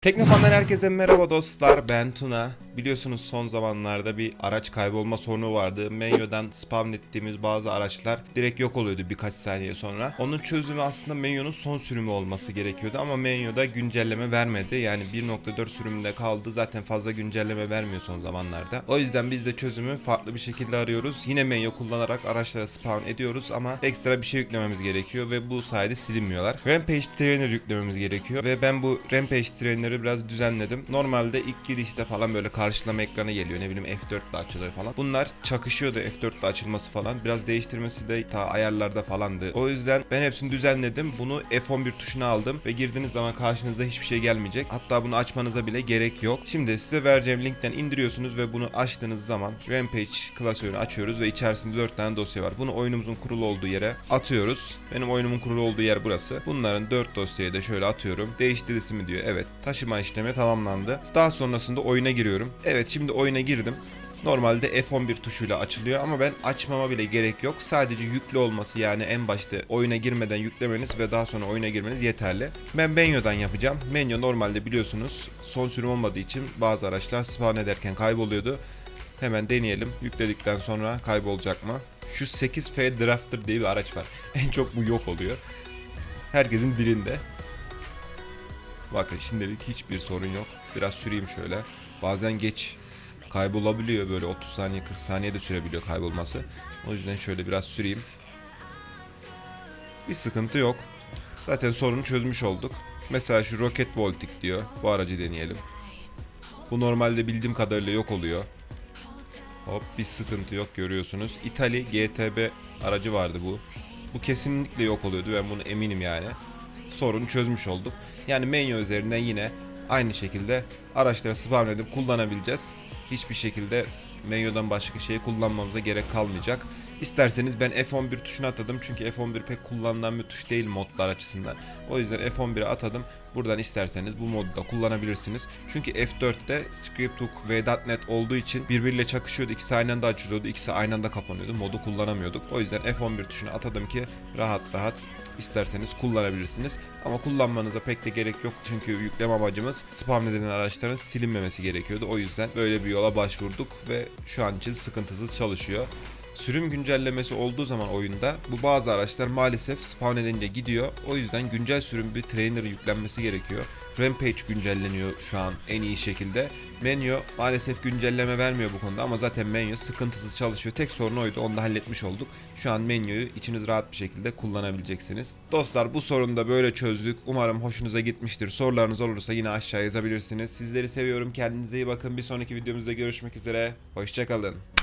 Teknofan'dan herkese merhaba dostlar ben Tuna. Biliyorsunuz son zamanlarda bir araç kaybolma sorunu vardı. Menyo'dan spawn ettiğimiz bazı araçlar direkt yok oluyordu birkaç saniye sonra. Onun çözümü aslında Menyo'nun son sürümü olması gerekiyordu ama Menyo'da güncelleme vermedi. Yani 1.4 sürümünde kaldı zaten fazla güncelleme vermiyor son zamanlarda. O yüzden biz de çözümü farklı bir şekilde arıyoruz. Yine Menyo kullanarak araçlara spawn ediyoruz ama ekstra bir şey yüklememiz gerekiyor ve bu sayede silinmiyorlar. Rampage Trainer yüklememiz gerekiyor ve ben bu Rampage Trainer'ı biraz düzenledim. Normalde ilk girişte falan böyle karşılama ekranı geliyor. Ne bileyim F4 ile açılıyor falan. Bunlar çakışıyordu F4 ile açılması falan. Biraz değiştirmesi de ta ayarlarda falandı. O yüzden ben hepsini düzenledim. Bunu F11 tuşuna aldım ve girdiğiniz zaman karşınıza hiçbir şey gelmeyecek. Hatta bunu açmanıza bile gerek yok. Şimdi size vereceğim linkten indiriyorsunuz ve bunu açtığınız zaman Rampage klasörünü açıyoruz ve içerisinde 4 tane dosya var. Bunu oyunumuzun kurulu olduğu yere atıyoruz. Benim oyunumun kurulu olduğu yer burası. Bunların 4 dosyayı da şöyle atıyorum. Değiştir ismi diyor. Evet. Taşıma işlemi tamamlandı. Daha sonrasında oyuna giriyorum. Evet şimdi oyuna girdim. Normalde F11 tuşuyla açılıyor ama ben açmama bile gerek yok. Sadece yüklü olması yani en başta oyuna girmeden yüklemeniz ve daha sonra oyuna girmeniz yeterli. Ben Benyo'dan yapacağım. Benyo normalde biliyorsunuz son sürüm olmadığı için bazı araçlar spawn ederken kayboluyordu. Hemen deneyelim. Yükledikten sonra kaybolacak mı? Şu 8F Drafter diye bir araç var. En çok bu yok oluyor. Herkesin dilinde. Bakın şimdilik hiçbir sorun yok. Biraz süreyim şöyle. Bazen geç kaybolabiliyor böyle 30 saniye 40 saniye de sürebiliyor kaybolması. O yüzden şöyle biraz süreyim. Bir sıkıntı yok. Zaten sorunu çözmüş olduk. Mesela şu Rocket Voltic diyor. Bu aracı deneyelim. Bu normalde bildiğim kadarıyla yok oluyor. Hop bir sıkıntı yok görüyorsunuz. İtali GTB aracı vardı bu. Bu kesinlikle yok oluyordu ben bunu eminim yani. Sorunu çözmüş olduk. Yani menü üzerinden yine aynı şekilde araçları spawn edip kullanabileceğiz. Hiçbir şekilde menüden başka şeyi kullanmamıza gerek kalmayacak. İsterseniz ben F11 tuşuna atadım çünkü F11 pek kullanılan bir tuş değil modlar açısından. O yüzden F11'e atadım. Buradan isterseniz bu modu da kullanabilirsiniz. Çünkü F4'te ScriptHook ve .NET olduğu için birbiriyle çakışıyordu. İkisi aynı anda açılıyordu, ikisi aynı anda kapanıyordu. Modu kullanamıyorduk. O yüzden F11 tuşuna atadım ki rahat rahat isterseniz kullanabilirsiniz. Ama kullanmanıza pek de gerek yok çünkü yükleme amacımız spam nedeni araçların silinmemesi gerekiyordu. O yüzden böyle bir yola başvurduk ve şu an için sıkıntısız çalışıyor. Sürüm güncellemesi olduğu zaman oyunda bu bazı araçlar maalesef spawn edince gidiyor. O yüzden güncel sürüm bir trainer yüklenmesi gerekiyor. Rampage güncelleniyor şu an en iyi şekilde. Menü maalesef güncelleme vermiyor bu konuda ama zaten menü sıkıntısız çalışıyor. Tek sorun oydu onu da halletmiş olduk. Şu an menüyü içiniz rahat bir şekilde kullanabileceksiniz. Dostlar bu sorunu da böyle çözdük. Umarım hoşunuza gitmiştir. Sorularınız olursa yine aşağı yazabilirsiniz. Sizleri seviyorum. Kendinize iyi bakın. Bir sonraki videomuzda görüşmek üzere. Hoşçakalın.